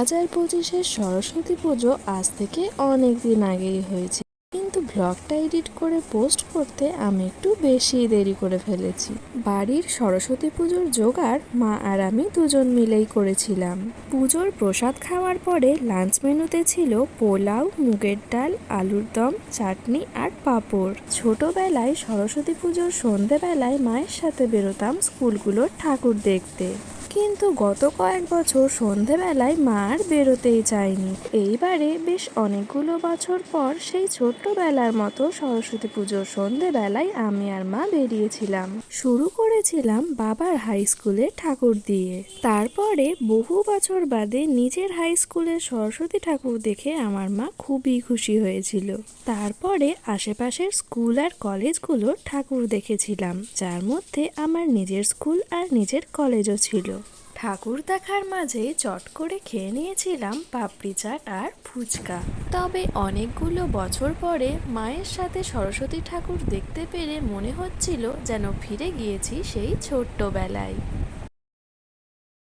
হাজার পঁচিশের সরস্বতী পুজো আজ থেকে অনেক দিন আগেই হয়েছে। কিন্তু ব্লগটা এডিট করে পোস্ট করতে আমি একটু বেশি দেরি করে ফেলেছি। বাড়ির সরস্বতী পুজোর জোগাড় মা আর আমি দুজন মিলেই করেছিলাম। পুজোর প্রসাদ খাওয়ার পরে লাঞ্চ মেনুতে ছিল পোলাও, মুগের ডাল, আলুর দম, চাটনি আর পাঁপড়। ছোটবেলায় সরস্বতী পুজোর সন্ধেবেলায় মায়ের সাথে বেরোতাম স্কুলগুলোর ঠাকুর দেখতে। কিন্তু গত কয়েক বছর সন্ধেবেলায় মার বেরোতেই চায়নি। এইবারে বেশ অনেকগুলো বছর পর সেই ছোট্টবেলার মতো সরস্বতী পুজোর সন্ধেবেলায় আমি আর মা বেরিয়েছিলাম। শুরু করেছিলাম বাবার হাই স্কুলে ঠাকুর দিয়ে। তারপরে বহু বছর বাদে নিজের হাই স্কুলের সরস্বতী ঠাকুর দেখে আমার মা খুবই খুশি হয়েছিল। তারপরে আশেপাশের স্কুল আর কলেজগুলোর ঠাকুর দেখেছিলাম, যার মধ্যে আমার নিজের স্কুল আর নিজের কলেজও ছিল। ঠাকুর দেখার মাঝে চট করে খেয়ে নিয়েছিলাম পাপড়ি চাট আর ফুচকা। তবে অনেকগুলো বছর পরে মায়ের সাথে সরস্বতী ঠাকুর দেখতে পেরে মনে হচ্ছিল যেন ফিরে গিয়েছি সেই ছোট্টবেলায়।